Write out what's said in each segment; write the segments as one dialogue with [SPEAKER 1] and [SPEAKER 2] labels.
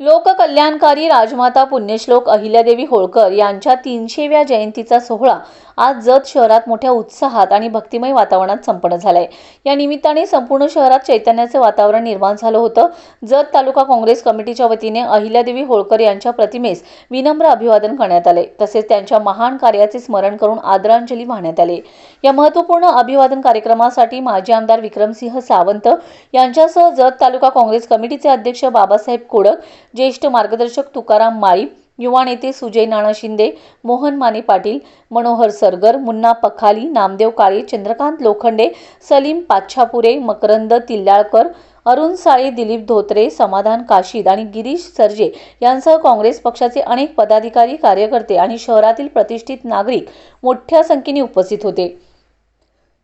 [SPEAKER 1] लोककल्याणकारी राजमाता पुण्यश्लोक अहिल्यादेवी होळकर यांच्या तीनशेव्या जयंतीचा सोहळा आज जत शहरात मोठ्या उत्साहात आणि भक्तिमय वातावरणात संपन्न झालाय. या निमित्ताने संपूर्ण शहरात चैतन्याचे वातावरण निर्माण झालं होतं. जत तालुका काँग्रेस कमिटीच्या वतीने अहिल्यादेवी होळकर यांच्या प्रतिमेस विनम्र अभिवादन करण्यात आले. तसेच त्यांच्या महान कार्याचे स्मरण करून आदरांजली वाहण्यात आले. या महत्त्वपूर्ण अभिवादन कार्यक्रमासाठी माजी आमदार विक्रमसिंह सावंत यांच्यासह जत तालुका काँग्रेस कमिटीचे अध्यक्ष बाबासाहेब कोडक ज्येष्ठ मार्गदर्शक तुकाराम माळी युवा नेते सुजय नाना शिंदे मोहन माने पाटील मनोहर सरगर मुन्ना पखाली नामदेव काळे चंद्रकांत लोखंडे सलीम पाच्छापुरे मकरंद तिल्लाळकर अरुण साळे दिलीप धोत्रे समाधान काशीद आणि गिरीश सरजे यांसह काँग्रेस पक्षाचे अनेक पदाधिकारी कार्यकर्ते आणि शहरातील प्रतिष्ठित नागरिक मोठ्या संख्येने उपस्थित होते.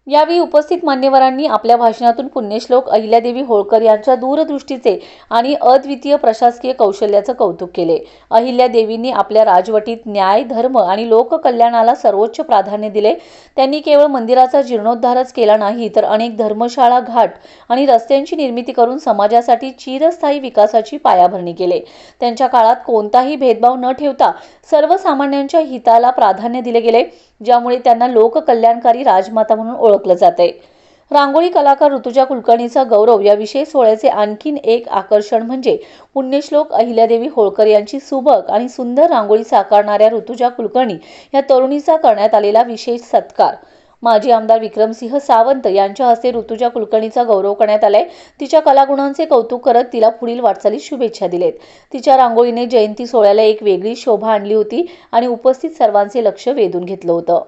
[SPEAKER 1] यावेळी उपस्थित मान्यवरांनी आपल्या भाषणातून पुण्यश्लोक अहिल्यादेवी होळकर यांच्या दूरदृष्टीचे आणि अद्वितीय प्रशासकीय कौशल्याचं कौतुक केले. अहिल्यादेवींनी आपल्या राजवटीत न्याय धर्म आणि लोककल्याणाला सर्वोच्च प्राधान्य दिले. त्यांनी केवळ मंदिराचा जीर्णोद्धारच केला नाही तर अनेक धर्मशाळा घाट आणि रस्त्यांची निर्मिती करून समाजासाठी चिरस्थायी विकासाची पायाभरणी केले. त्यांच्या काळात कोणताही भेदभाव न ठेवता सर्वसामान्यांच्या हिताला प्राधान्य दिले गेले ज्यामुळे त्यांना लोककल्याणकारी राजमाता म्हणून ओळख ओळखलं जाते रांगोळी कलाकार ऋतुजा कुलकर्णीचा गौरव या विशेष सोहळ्याचे आणखीन एक आकर्षण म्हणजे पुण्यश्लोक अहिल्यादेवी होळकर यांची सुबक आणि सुंदर रांगोळी साकारणाऱ्या ऋतुजा कुलकर्णी या तरुणीचा करण्यात आलेला विशेष सत्कार. माजी आमदार विक्रमसिंह सावंत यांच्या हस्ते ऋतुजा कुलकर्णीचा गौरव करण्यात आलाय. तिच्या कलागुणांचे कौतुक करत तिला पुढील वाटचालीस शुभेच्छा दिलेत. तिच्या रांगोळीने जयंती सोहळ्याला एक वेगळी शोभा आणली होती आणि उपस्थित सर्वांचे लक्ष वेधून घेतलं होतं.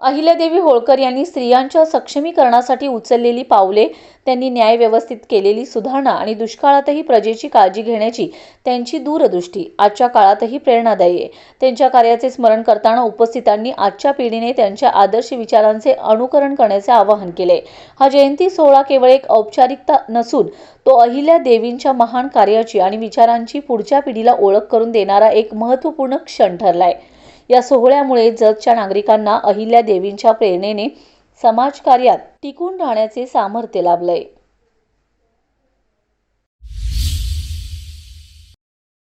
[SPEAKER 1] अहिल्यादेवी होळकर यांनी स्त्रियांच्या सक्षमीकरणासाठी उचललेली पावले त्यांनी न्याय व्यवस्थित केलेली सुधारणा आणि दुष्काळातही प्रजेची काळजी घेण्याची त्यांची दूरदृष्टी आजच्या काळातही प्रेरणादायी आहे. त्यांच्या कार्याचे स्मरण करताना उपस्थितांनी आजच्या पिढीने त्यांच्या आदर्श विचारांचे अनुकरण करण्याचे आवाहन केले. हा जयंती सोहळा केवळ एक औपचारिकता नसून तो अहिल्या देवींच्या महान कार्याची आणि विचारांची पुढच्या पिढीला ओळख करून देणारा एक महत्त्वपूर्ण क्षण ठरलाय. या सोहळ्यामुळे जगच्या नागरिकांना अहिल्या देवींच्या प्रेरणेने समाजकार्यात टिकून राहण्याचे सामर्थ्य लाभलंय.